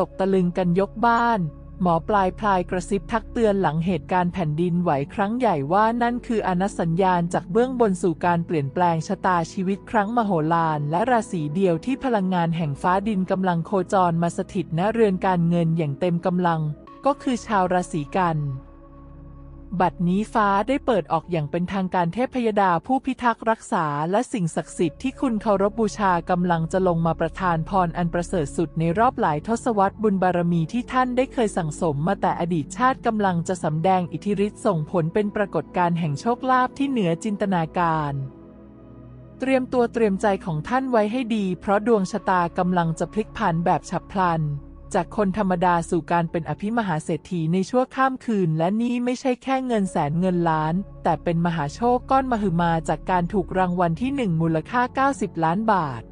ตกตะลึงกันยกบ้าน หมอปลายพลายกระซิบทักเตือนหลังเหตุการณ์แผ่นดินไหวครั้งใหญ่ว่านั่นคืออนัสัญญาณจากเบื้องบนสู่การเปลี่ยนแปลงชะตาชีวิตครั้งมโหฬารและราศีเดียวที่พลังงานแห่งฟ้าดินกำลังโคจรมาสถิตณเรือนการเงินอย่างเต็มกำลัง ก็คือชาวราศีกัน บัดนี้ฟ้าได้เปิดออกอย่างเป็นทางการเทพยดาผู้พิทักษ์รักษาและสิ่งศักดิ์สิทธิ์ที่คุณเคารพบูชากำลังจะลงมาประทานพรอันประเสริฐสุดในรอบหลายทศวรรษบุญบารมีที่ท่านได้เคยสั่งสมมาแต่อดีตชาติกำลังจะสำแดงอิทธิฤทธิ์ส่งผลเป็นปรากฏการณ์แห่งโชคลาภที่เหนือจินตนาการเตรียมตัวเตรียมใจของท่านไว้ให้ดี เพราะดวงชะตากำลังจะพลิกผันแบบฉับพลัน จากคนธรรมดาสู่การเป็นอภิมหาเศรษฐีในชั่วข้ามคืน และนี่ไม่ใช่แค่เงินแสนเงินล้าน แต่เป็นมหาโชคก้อนมหึมาจากการถูกรางวัลที่หนึ่งมูลค่า 90 ล้านบาท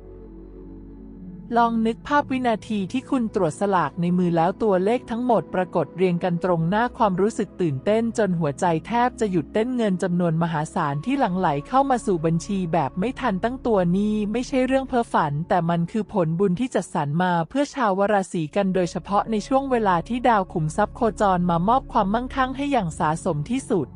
ลองนึกภาพวินาทีที่คุณตรวจสลากในมือแล้วตัวเลขทั้งหมดปรากฏเรียงกันตรงหน้าความรู้สึกตื่นเต้นจนหัวใจแทบจะหยุดเต้นเงินจำนวนมหาศาลที่หลั่งไหลเข้ามาสู่บัญชีแบบไม่ทันตั้งตัวนี้ไม่ใช่เรื่องเพ้อฝัน แต่มันคือผลบุญที่จัดสรรมาเพื่อชาวราศีกันโดยเฉพาะในช่วงเวลาที่ดาวขุมทรัพย์โคจรมามอบความมั่งคั่งให้อย่างสาสมที่สุด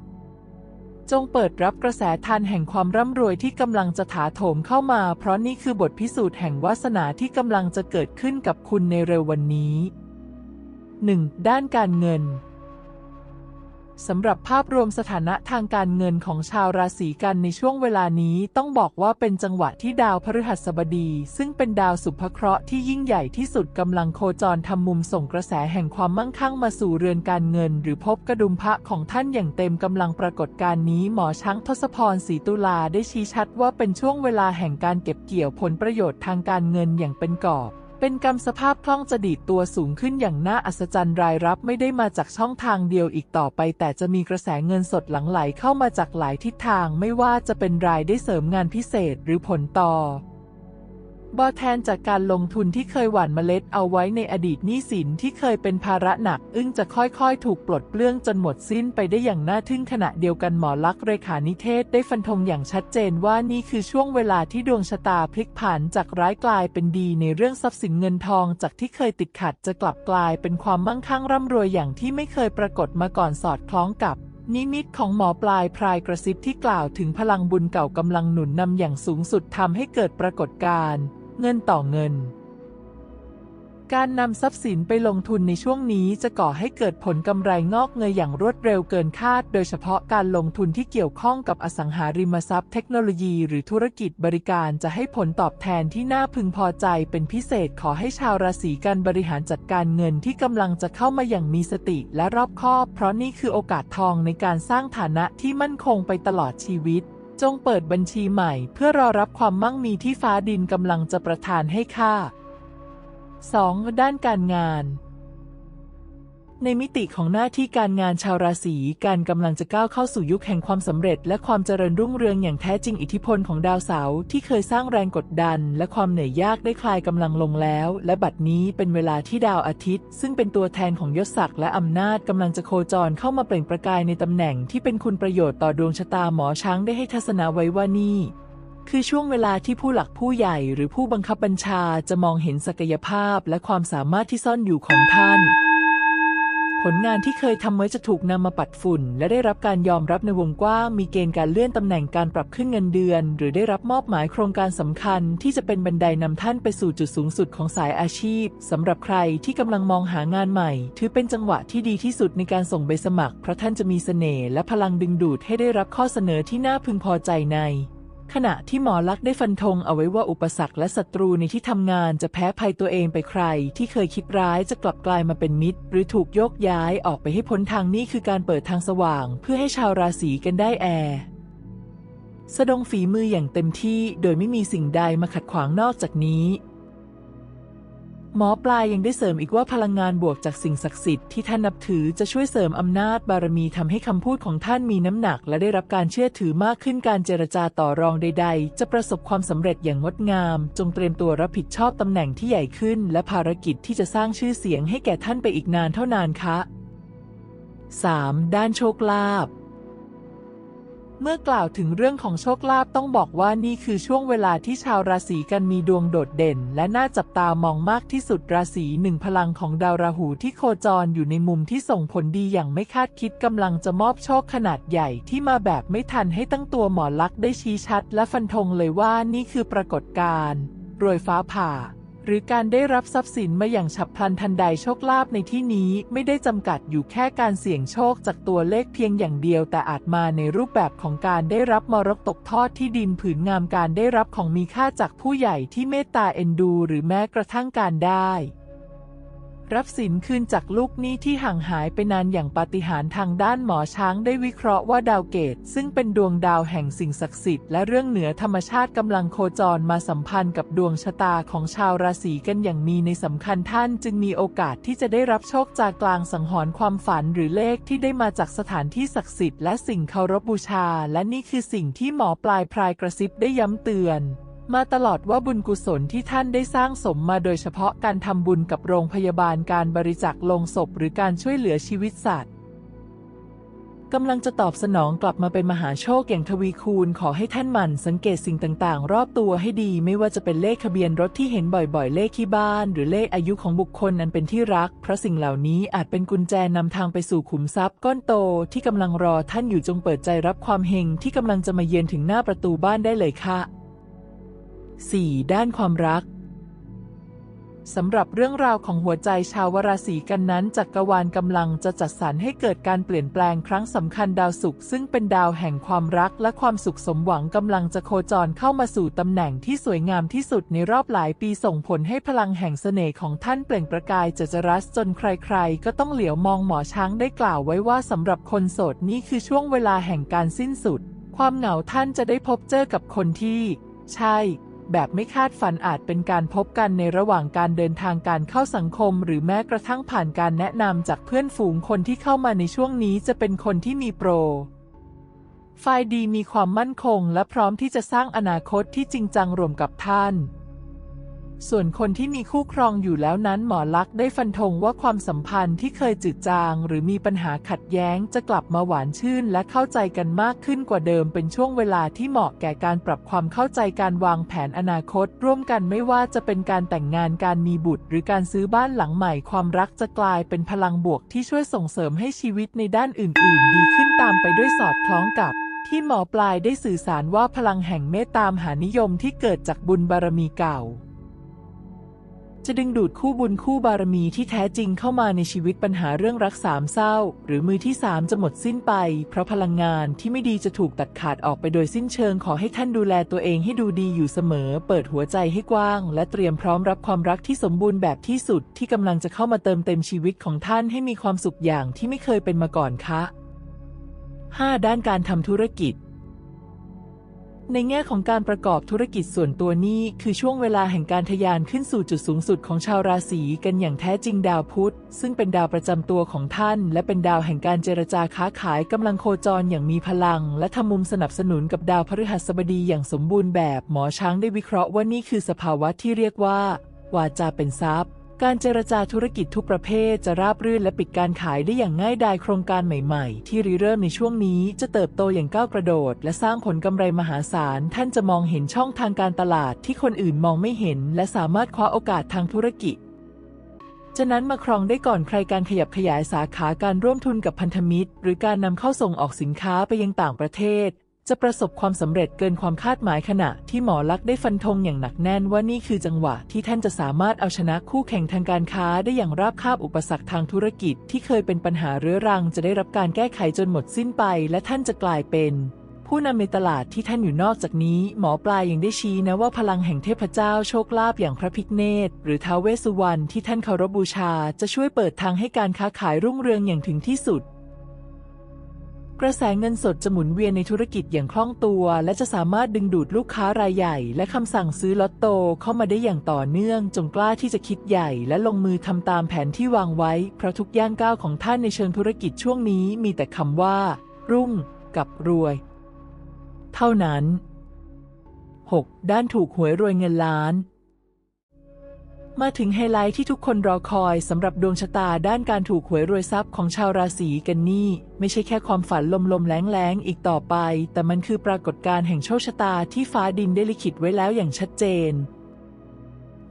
จงเปิดรับกระแสทานแห่งความร่ำรวยที่กำลังจะถาโถมเข้ามา เพราะนี่คือบทพิสูจน์แห่งวาสนาที่กำลังจะเกิดขึ้นกับคุณในเร็ววันนี้ 1. ด้านการเงิน สำหรับภาพรวมสถานะทางการเงินของชาวราศีกันในช่วงเวลานี้ต้องบอกว่าเป็นจังหวะที่ดาวพฤหัสบดี ซึ่งเป็นดาวสุภเคราะห์ที่ยิ่งใหญ่ที่สุดกำลังโคจรทำมุมส่งกระแสแห่งความมั่งคั่งมาสู่เรือนการเงิน หรือพบกระดุมพระของท่านอย่างเต็มกำลังปรากฏการณ์นี้หมอช้างทศพรศรีตุลาได้ชี้ชัดว่าเป็นช่วงเวลาแห่งการเก็บเกี่ยวผลประโยชน์ทางการเงินอย่างเป็นกอบ เป็นกรรมสภาพคล่องจะดีดตัวสูงขึ้นอย่างน่าอัศจรรย์รายรับไม่ได้มาจากช่องทางเดียวอีกต่อไป แต่จะมีกระแสเงินสดหลั่งไหลเข้ามาจากหลายทิศทางไม่ว่าจะเป็นรายได้เสริมงานพิเศษหรือผลต่อ บอแทนจากการลงทุนที่เคยหว่านเมล็ดเอาไว้ในอดีตหนี้สินที่เคยเป็นภาระหนัก อึ้งจะค่อยๆ ถูกปลดเปลื้องจนหมดสิ้นไปได้อย่างน่าทึ่งขณะเดียวกันหมอลักษณ์เรขานิเทศได้ฟันธงอย่างชัดเจนว่านี่คือช่วงเวลาที่ดวงชะตาพลิกผันจากร้ายกลายเป็นดีในเรื่องทรัพย์สินเงินทองจากที่เคยติดขัดจะกลับกลายเป็นความมั่งคั่งร่ำรวยอย่างที่ไม่เคยปรากฏมาก่อนสอดคล้องกับนิมิตของหมอปลายพรายกระซิบที่กล่าวถึงพลังบุญเก่ากำลังหนุนนำอย่างสูงสุดทำให้เกิดปรากฏการณ์ เงินต่อเงิน การนำทรัพย์สินไปลงทุนในช่วงนี้จะก่อให้เกิดผลกำไรงอกเงยอย่างรวดเร็วเกินคาด โดยเฉพาะการลงทุนที่เกี่ยวข้องกับอสังหาริมทรัพย์เทคโนโลยีหรือธุรกิจบริการจะให้ผลตอบแทนที่น่าพึงพอใจเป็นพิเศษขอให้ชาวราศีกันบริหารจัดการเงินที่กำลังจะเข้ามาอย่างมีสติและรอบคอบ เพราะนี่คือโอกาสทองในการสร้างฐานะที่มั่นคงไปตลอดชีวิต จงเปิดบัญชีใหม่เพื่อรอรับความมั่งมีที่ฟ้าดินกำลังจะประทานให้ข้า 2. ด้านการงาน ในมิติของหน้าที่การงานชาวราศีการกำลังจะก้าวเข้าสู่ยุคแห่งความสำเร็จ และความเจริญรุ่งเรืองอย่างแท้จริงอิทธิพลของดาวเสาร์ที่เคยสร้างแรงกดดัน และความเหนื่อยยากได้คลายกำลังลงแล้ว และบัดนี้เป็นเวลาที่ดาวอาทิตย์ ซึ่งเป็นตัวแทนของยศศักดิ์และอำนาจกำลังจะโคจรเข้ามาเปล่งประกายในตำแหน่งที่เป็นคุณประโยชน์ต่อดวงชะตาหมอช้างได้ให้ทัศนาไว้ว่านี่คือช่วงเวลาที่ผู้หลักผู้ใหญ่หรือผู้บังคับบัญชาจะมองเห็นศักยภาพและความสามารถที่ซ่อนอยู่ของท่าน ผลงานที่เคยทำไว้จะถูกนำมาปัดฝุ่น และได้รับการยอมรับในวงกว้างมีเกณฑ์การเลื่อนตำแหน่งการปรับขึ้นเงินเดือน หรือได้รับมอบหมายโครงการสำคัญ ที่จะเป็นบันไดนำท่านไปสู่จุดสูงสุดของสายอาชีพสำหรับใครที่กำลังมองหางานใหม่ ถือเป็นจังหวะที่ดีที่สุดในการส่งใบสมัคร เพราะท่านจะมีเสน่ห์และพลังดึงดูดให้ได้รับข้อเสนอที่น่าพึงพอใจใน ขณะที่หมอลักษ์ได้ฟันธงเอาไว้ว่าอุปสรรคและศัตรูในที่ทำงานจะแพ้ภัยตัวเองไปใคร ที่เคยคิดร้ายจะกลับกลายมาเป็นมิตร หรือถูกโยกย้ายออกไปให้พ้นทางนี่คือการเปิดทางสว่าง เพื่อให้ชาวราศีกันได้แอร์สะดงฝีมืออย่างเต็มที่โดยไม่มีสิ่งใดมาขัดขวางนอกจากนี้ หมอปลายยังได้เสริมอีกว่าพลังงานบวกจากสิ่งศักดิ์สิทธิ์ที่ท่านนับถือจะช่วยเสริมอำนาจบารมีทำให้คำพูดของท่านมีน้ำหนัก และได้รับการเชื่อถือมากขึ้นการเจรจาต่อรองใด ๆ จะประสบความสำเร็จอย่างงดงาม จงเตรียมตัวรับผิดชอบตำแหน่งที่ใหญ่ขึ้น และภารกิจที่จะสร้างชื่อเสียงให้แก่ท่านไปอีกนานเท่านานคะ 3. ด้านโชคลาภ เมื่อกล่าวถึงเรื่องของโชคลาภต้องบอกว่านี่คือช่วงเวลาที่ชาวราศีกันมีดวงโดดเด่น และน่าจับตามองมากที่สุดราศีหนึ่งพลังของดาวราหูที่โคจรอยู่ในมุมที่ส่งผลดีอย่างไม่คาดคิดกำลังจะมอบโชคขนาดใหญ่ที่มาแบบไม่ทันให้ตั้งตัวหมอลักษ์ได้ชี้ชัด และฟันธงเลยว่านี่คือปรากฏการณ์รวยฟ้าผ่า หรือการได้รับทรัพย์สินมาอย่างฉับพลันทันใดโชคลาภในที่นี้ไม่ได้จำกัดอยู่แค่การเสี่ยงโชคจากตัวเลขเพียงอย่างเดียวแต่อาจมาในรูปแบบของการได้รับมรดกตกทอดที่ดินผืนงามการได้รับของมีค่าจากผู้ใหญ่ที่เมตตาเอ็นดู หรือแม้กระทั่งการได้ รับสินคืนจากลูกหนี้ที่ห่างหายไปนานอย่างปาฏิหาริย์ทางด้านหมอช้างได้วิเคราะห์ว่าดาวเกต ซึ่งเป็นดวงดาวแห่งสิ่งศักดิ์สิทธิ์และเรื่องเหนือธรรมชาติกำลังโคจรมาสัมพันธ์กับดวงชะตาของชาวราศีกันอย่างมีในสำคัญท่าน จึงมีโอกาสที่จะได้รับโชคจากกลางสังหรณ์ความฝันหรือเลขที่ได้มาจากสถานที่ศักดิ์สิทธิ์และสิ่งเคารพบูชา และนี่คือสิ่งที่หมอปลายพรายกระซิบได้ย้ำเตือน มาตลอดว่าบุญกุศลที่ท่านได้สร้างสมมาโดยเฉพาะการทำบุญกับโรงพยาบาลการบริจาคลงศพหรือการช่วยเหลือชีวิตสัตว์กำลังจะตอบสนองกลับมาเป็นมหาโชคอย่างทวีคูณขอให้ท่านหมั่นสังเกตสิ่งต่างๆ รอบตัวให้ดีไม่ว่าจะเป็นเลขทะเบียนรถที่เห็นบ่อยๆ เลขที่บ้าน หรือเลขอายุของบุคคลอันเป็นที่รัก เพราะสิ่งเหล่านี้อาจเป็นกุญแจนำทางไปสู่ขุมทรัพย์ก้อนโตที่กำลังรอท่านอยู่จงเปิดใจรับความเฮงที่กำลังจะมาเยือนถึงหน้าประตูบ้านได้เลยค่ะ 4. ด้านความรักสำหรับเรื่องราวของหัวใจชาวราศีกันนั้นจักรวาลกำลังจะจัดสรรให้เกิดการเปลี่ยนแปลงครั้งสำคัญดาวศุกร์ซึ่งเป็นดาวแห่งความรักและความสุขสมหวังกำลังจะโคจรเข้ามาสู่ตำแหน่งที่สวยงามที่สุดในรอบหลายปีส่งผลให้พลังแห่งเสน่ห์ของท่านเปล่งประกายเจจรัสจนใครๆ ก็ต้องเหลียวมองหมอช้างได้กล่าวไว้ว่าสำหรับคนโสดนี่คือช่วงเวลาแห่งการสิ้นสุด ความเหงาท่านจะได้พบเจอกับคนที่ ใช่ แบบไม่คาดฝันอาจเป็นการพบกันในระหว่างการเดินทางการเข้าสังคม หรือแม้กระทั่งผ่านการแนะนำจากเพื่อนฝูงคนที่เข้ามาในช่วงนี้จะเป็นคนที่มีโปรไฟล์ดีมีความมั่นคง และพร้อมที่จะสร้างอนาคตที่จริงจังรวมกับท่าน ส่วนคนที่มีคู่ครองอยู่แล้วนั้นหมอลักษ์ได้ฟันธงว่าความสัมพันธ์ที่เคยจืดจาง หรือมีปัญหาขัดแย้งจะกลับมาหวานชื่น และเข้าใจกันมากขึ้นกว่าเดิมเป็นช่วงเวลาที่เหมาะแก่การปรับความเข้าใจการวางแผนอนาคต ร่วมกันไม่ว่าจะเป็นการแต่งงานการมีบุตร หรือการซื้อบ้านหลังใหม่ความรักจะกลายเป็นพลังบวกที่ช่วยส่งเสริมให้ชีวิตในด้านอื่น ๆ ดีขึ้นตามไปด้วยสอดคล้องกับที่หมอปลายได้สื่อสารว่าพลังแห่งเมตตามหานิยมที่เกิดจากบุญบารมีเก่า จะดึงดูดคู่บุญคู่บารมีที่แท้จริงเข้ามาในชีวิตปัญหาเรื่องรักสามเศร้า หรือมือที่สามจะหมดสิ้นไป เพราะพลังงานที่ไม่ดีจะถูกตัดขาดออกไปโดยสิ้นเชิงขอให้ท่านดูแลตัวเองให้ดูดีอยู่เสมอ เปิดหัวใจให้กว้าง และเตรียมพร้อมรับความรักที่สมบูรณ์แบบที่สุด ที่กำลังจะเข้ามาเติมเต็มชีวิตของท่านให้มีความสุขอย่างที่ไม่เคยเป็นมาก่อนคะ 5. ด้านการทำธุรกิจ ในแง่ของการประกอบธุรกิจส่วนตัวนี้คือช่วงเวลาแห่งการทะยานขึ้นสู่จุดสูงสุดของชาวราศีกันอย่างแท้จริงดาวพุธ ซึ่งเป็นดาวประจำตัวของท่าน และเป็นดาวแห่งการเจรจาค้าขายกำลังโคจรอย่างมีพลัง และทำมุมสนับสนุนกับดาวพฤหัสบดีอย่างสมบูรณ์แบบ หมอช้างได้วิเคราะห์ว่านี่คือสภาวะที่เรียกว่า วาจาเป็นทรัพย์ การเจรจาธุรกิจทุกประเภทจะราบรื่นและปิดการขายได้อย่างง่ายดายโครงการใหม่ๆ ที่ริเริ่มในช่วงนี้จะเติบโตอย่างก้าวกระโดด และสร้างผลกำไรมหาศาล ท่านจะมองเห็นช่องทางการตลาดที่คนอื่นมองไม่เห็น และสามารถคว้าโอกาสทางธุรกิจฉะนั้นมาครองได้ก่อนใครการขยับขยายสาขาการร่วมทุนกับพันธมิตร หรือการนำเข้าส่งออกสินค้าไปยังต่างประเทศ จะประสบความสำเร็จเกินความคาดหมายขณะที่หมอลักษ์ได้ฟันธงอย่างหนักแน่นว่านี่คือจังหวะที่ท่านจะสามารถเอาชนะคู่แข่งทางการค้าได้อย่างราบคาบอุปสรรคทางธุรกิจที่เคยเป็นปัญหาเรื้อรังจะได้รับการแก้ไขจนหมดสิ้นไป และท่านจะกลายเป็น ผู้นำในตลาดที่ท่านอยู่นอกจากนี้ หมอปลายยังได้ชี้นะว่าพลังแห่งเทพเจ้าโชคลาภอย่างพระพิฆเนศหรือท้าวเวสสุวรรณที่ท่านเคารพบูชา จะช่วยเปิดทางให้การค้าขายรุ่งเรืองอย่างถึงที่สุด กระแสเงินสดจะหมุนเวียนในธุรกิจอย่างคล่องตัว และจะสามารถดึงดูดลูกค้ารายใหญ่ และคำสั่งซื้อลอตโตเข้ามาได้อย่างต่อเนื่อง จงกล้าที่จะคิดใหญ่ และลงมือทำตามแผนที่วางไว้ เพราะทุกย่างก้าวของท่านในเชิงธุรกิจช่วงนี้มีแต่คำว่า รุ่ง กับรวย เท่านั้น 6. ด้านถูกหวยรวยเงินล้าน มาถึงไฮไลท์ที่ทุกคนรอคอยสำหรับดวงชะตาด้านการถูกหวยรวยทรัพย์ของชาวราศีกันนี่ ไม่ใช่แค่ความฝันลมๆแล้งๆ อีกต่อไป แต่มันคือปรากฏการณ์แห่งโชคชะตาที่ฟ้าดินได้ลิขิตไว้แล้วอย่างชัดเจน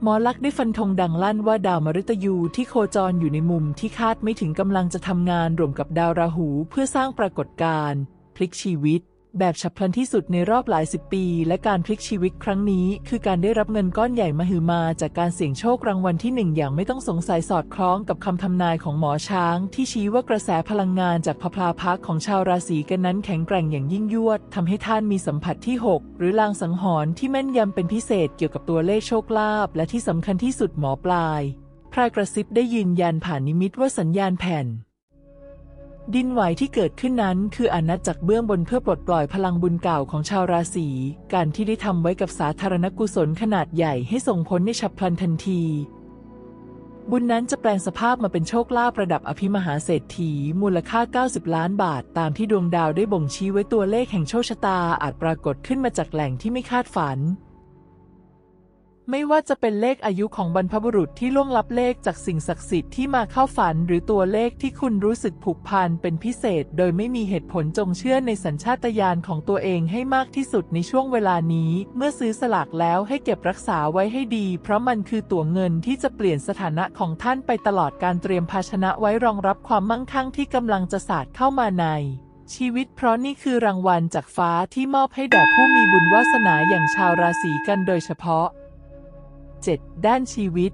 หมอลักษ์ได้ฟันธงดังลั่นว่าดาวมฤตยูที่โคจรอยู่ในมุมที่คาดไม่ถึงกำลังจะทำงานร่วมกับดาวราหูเพื่อสร้างปรากฏการณ์พลิกชีวิต แบบฉับพลันที่สุดในรอบหลายสิบปี และการพลิกชีวิตครั้งนี้ คือการได้รับเงินก้อนใหญ่มหึมาจากการเสี่ยงโชครางวัลที่หนึ่งอย่างไม่ต้องสงสัยสอดคล้องกับคำทำนายของหมอช้าง ที่ชี้ว่ากระแสพลังงานจากพพลาพักของชาวราศีกันนั้นแข็งแกร่งอย่างยิ่งยวดทำให้ท่านมีสัมผัสที่ 6 หรือลางสังหรณ์ที่แม่นยำเป็นพิเศษเกี่ยวกับตัวเลขโชคลาภและที่สำคัญที่สุดหมอปลายพรายกระซิบได้ยืนยันผ่านนิมิตว่าสัญญาณแผ่น ดินไหวที่เกิดขึ้นนั้นคืออาณาจักเบื้องบนเพื่อปลดปล่อยพลังบุญเก่าของชาวราศี การที่ได้ทำไว้กับสาธารณกุศลขนาดใหญ่ให้ส่งผลในฉับพลันทันที บุญนั้นจะแปลงสภาพมาเป็นโชคลาภระดับอภิมหาเศรษฐี มูลค่า 90 ล้านบาท ตามที่ดวงดาวได้บ่งชี้ไว้ตัวเลขแห่งโชคชะตาอาจปรากฏขึ้นมาจากแหล่งที่ไม่คาดฝัน ไม่ว่าจะเป็นเลขอายุของบรรพบุรุษที่ล่วงลับเลขจากสิ่งศักดิ์สิทธิ์ที่มาเข้าฝันหรือตัวเลขที่คุณรู้สึกผูกพันเป็นพิเศษ โดยไม่มีเหตุผลจงเชื่อในสัญชาตญาณของตัวเองให้มากที่สุดในช่วงเวลานี้ เมื่อซื้อสลากแล้วให้เก็บรักษาไว้ให้ดี เพราะมันคือตั๋วเงินที่จะเปลี่ยนสถานะของท่านไปตลอดการเตรียมภาชนะไว้รองรับความมั่งคั่งที่กำลังจะสาดเข้ามาในชีวิตเพราะนี่คือรางวัลจากฟ้าที่มอบให้แด่ผู้มีบุญวาสนาอย่างชาวราศีกันโดยเฉพาะ 7. ด้านชีวิต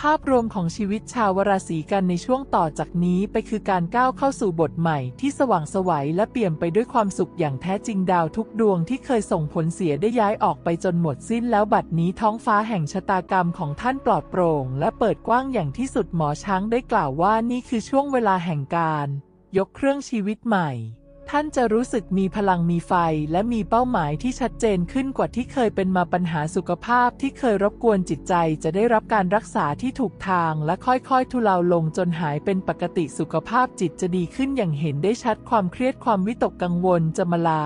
ภาพรวมของชีวิตชาวราศีกันในช่วงต่อจากนี้ไปคือการก้าวเข้าสู่บทใหม่ที่สว่างสวัยและเปี่ยมไปด้วยความสุขอย่างแท้จริงดาวทุกดวงที่เคยส่งผลเสียได้ย้ายออกไปจนหมดสิ้นแล้วบัดนี้ท้องฟ้าแห่งชะตากรรมของท่านปลอดโปร่งและเปิดกว้างอย่างที่สุดหมอช้างได้กล่าวว่านี่คือช่วงเวลาแห่งการ ยกเครื่องชีวิตใหม่ ท่านจะรู้สึกมีพลังมีไฟ และมีเป้าหมายที่ชัดเจนขึ้นกว่าที่เคยเป็นมาปัญหาสุขภาพที่เคยรบกวนจิตใจ จะได้รับการรักษาที่ถูกทาง และค่อยๆ ทุเลาลงจนหายเป็นปกติสุขภาพจิตจะดีขึ้นอย่างเห็นได้ชัดความเครียดความวิตกกังวลจะมาลา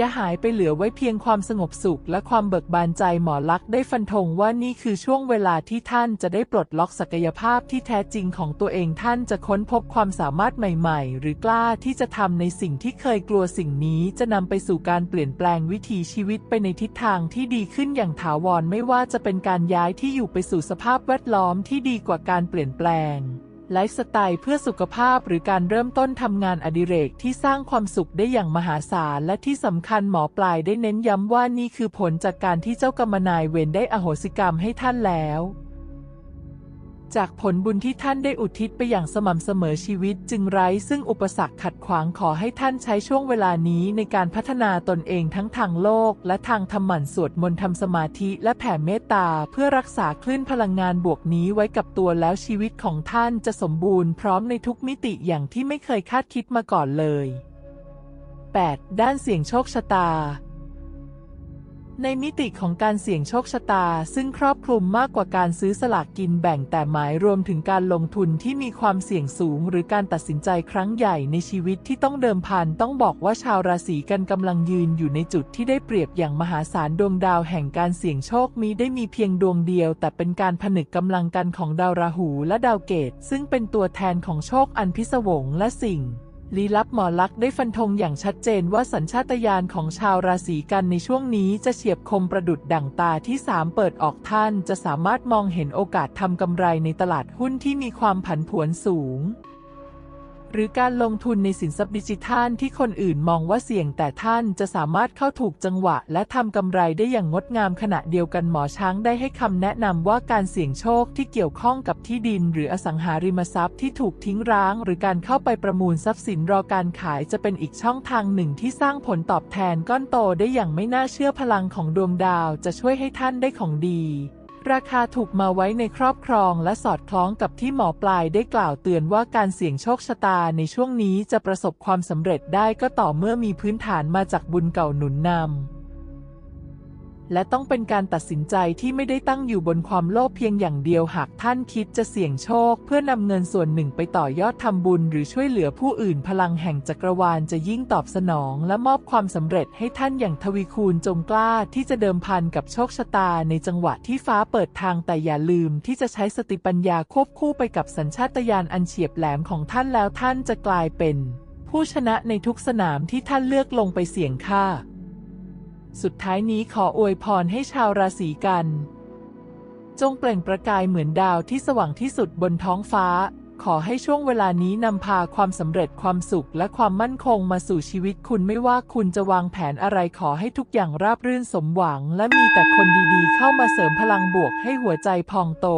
ย่าหายไปเหลือไว้เพียงความสงบสุขและความเบิกบานใจหมอลักษ์ได้ฟันธงว่านี่คือช่วงเวลาที่ท่านจะได้ปลดล็อกศักยภาพที่แท้จริงของตัวเองท่านจะค้นพบความสามารถใหม่ๆ หรือกล้าที่จะทำในสิ่งที่เคยกลัวสิ่งนี้จะนำไปสู่การเปลี่ยนแปลงวิถีชีวิตไปในทิศทางที่ดีขึ้นอย่างถาวรไม่ว่าจะเป็นการย้ายที่อยู่ไปสู่สภาพแวดล้อมที่ดีกว่าการเปลี่ยนแปลง ไลฟ์สไตล์เพื่อสุขภาพหรือการเริ่มต้นทำงานอดิเรกที่สร้างความสุขได้อย่างมหาศาล และที่สำคัญหมอปลายได้เน้นย้ำว่านี่คือผลจากการที่เจ้ากรรมนายเวรได้อโหสิกรรมให้ท่านแล้ว จากผลบุญที่ท่านได้อุทิศไปอย่างสม่ำเสมอชีวิตจึงไร้ซึ่งอุปสรรคขัดขวางขอให้ท่านใช้ช่วงเวลานี้ในการพัฒนาตนเองทั้งทางโลก และทางธรรมันสวดมนต์ทำสมาธิและแผ่เมตตาเพื่อรักษาคลื่นพลังงานบวกนี้ไว้กับตัวแล้วชีวิตของท่านจะสมบูรณ์พร้อมในทุกมิติอย่างที่ไม่เคยคาดคิดมาก่อนเลย 8. ด้านเสี่ยงโชคชะตา ในมิติของการเสี่ยงโชคชะตา ซึ่งครอบคลุมมากกว่าการซื้อสลากกินแบ่งแต่หมายรวมถึงการลงทุนที่มีความเสี่ยงสูง หรือการตัดสินใจครั้งใหญ่ในชีวิตที่ต้องเดิมพันต้องบอกว่าชาวราศีกันกำลังยืนอยู่ในจุดที่ได้เปรียบอย่างมหาศาลดวงดาวแห่งการเสี่ยงโชคมีได้มีเพียงดวงเดียว แต่เป็นการผนึกกำลังกันของดาวราหูและดาวเกต ซึ่งเป็นตัวแทนของโชคอันพิศวงและสิ่ง ลี้ลับหมอลักษ์ได้ฟันธงอย่างชัดเจนว่าสัญชาตญาณของชาวราศีกันในช่วงนี้จะเฉียบคมประดุดดั่งตาที่สามเปิดออกท่านจะสามารถมองเห็นโอกาสทำกำไรในตลาดหุ้นที่มีความผันผวนสูง หรือการลงทุนในสินทรัพย์ดิจิทัลที่คนอื่นมองว่าเสี่ยงแต่ท่านจะสามารถเข้าถูกจังหวะ และทำกำไรได้อย่างงดงามขณะเดียวกันหมอช้างได้ให้คำแนะนำว่าการเสี่ยงโชคที่เกี่ยวข้องกับที่ดิน หรืออสังหาริมทรัพย์ที่ถูกทิ้งร้าง หรือการเข้าไปประมูลทรัพย์สินรอการขายจะเป็นอีกช่องทางหนึ่งที่สร้างผลตอบแทนก้อนโตได้อย่างไม่น่าเชื่อพลังของดวงดาวจะช่วยให้ท่านได้ของดี ราคาถูกมาไว้ในครอบครองและสอดคล้องกับที่หมอปลายได้กล่าวเตือนว่าการเสี่ยงโชคชะตาในช่วงนี้จะประสบความสำเร็จได้ก็ต่อเมื่อมีพื้นฐานมาจากบุญเก่าหนุนนำ และต้องเป็นการตัดสินใจที่ไม่ได้ตั้งอยู่บนความโลภเพียงอย่างเดียวหากท่านคิดจะเสี่ยงโชค เพื่อนำเงินส่วนหนึ่งไปต่อยอดทำบุญ หรือช่วยเหลือผู้อื่นพลังแห่งจักรวาลจะยิ่งตอบสนอง และมอบความสำเร็จให้ท่านอย่างทวีคูณจงกล้าที่จะเดิมพันกับโชคชะตาในจังหวะที่ฟ้าเปิดทางแต่อย่าลืมที่จะใช้สติปัญญาควบคู่ไปกับสัญชาตญาณอันเฉียบแหลมของท่านแล้วท่านจะกลายเป็น ผู้ชนะในทุกสนามที่ท่านเลือกลงไปเสี่ยงค่า สุดท้ายนี้ขออวยพรให้ชาวราศีกัน จงเปล่งประกายเหมือนดาวที่สว่างที่สุดบนท้องฟ้า ขอให้ช่วงเวลานี้นำพาความสำเร็จความสุขและความมั่นคงมาสู่ชีวิตคุณไม่ว่าคุณจะวางแผนอะไรขอให้ทุกอย่างราบรื่นสมหวัง และมีแต่คนดีๆ เข้ามาเสริมพลังบวกให้หัวใจพองโต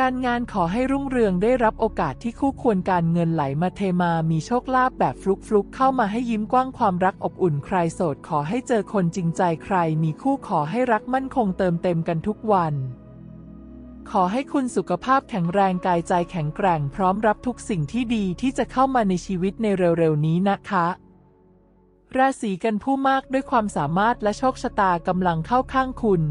การงานขอให้รุ่งเรืองได้รับโอกาสที่คู่ควรการเงินไหลมาเทมามีโชคลาภแบบฟลุกๆเข้ามาให้ยิ้มกว้างความรักอบอุ่นใครโสดขอให้เจอคนจริงใจใครมีคู่ขอให้รักมั่นคงเติมเต็มกันทุกวัน ขอให้คุณสุขภาพแข็งแรงกายใจแข็งแกร่งพร้อมรับทุกสิ่งที่ดีที่จะเข้ามาในชีวิตในเร็วๆนี้นะคะราศีกันผู้มากด้วยความสามารถและโชคชะตากำลังเข้าข้างคุณ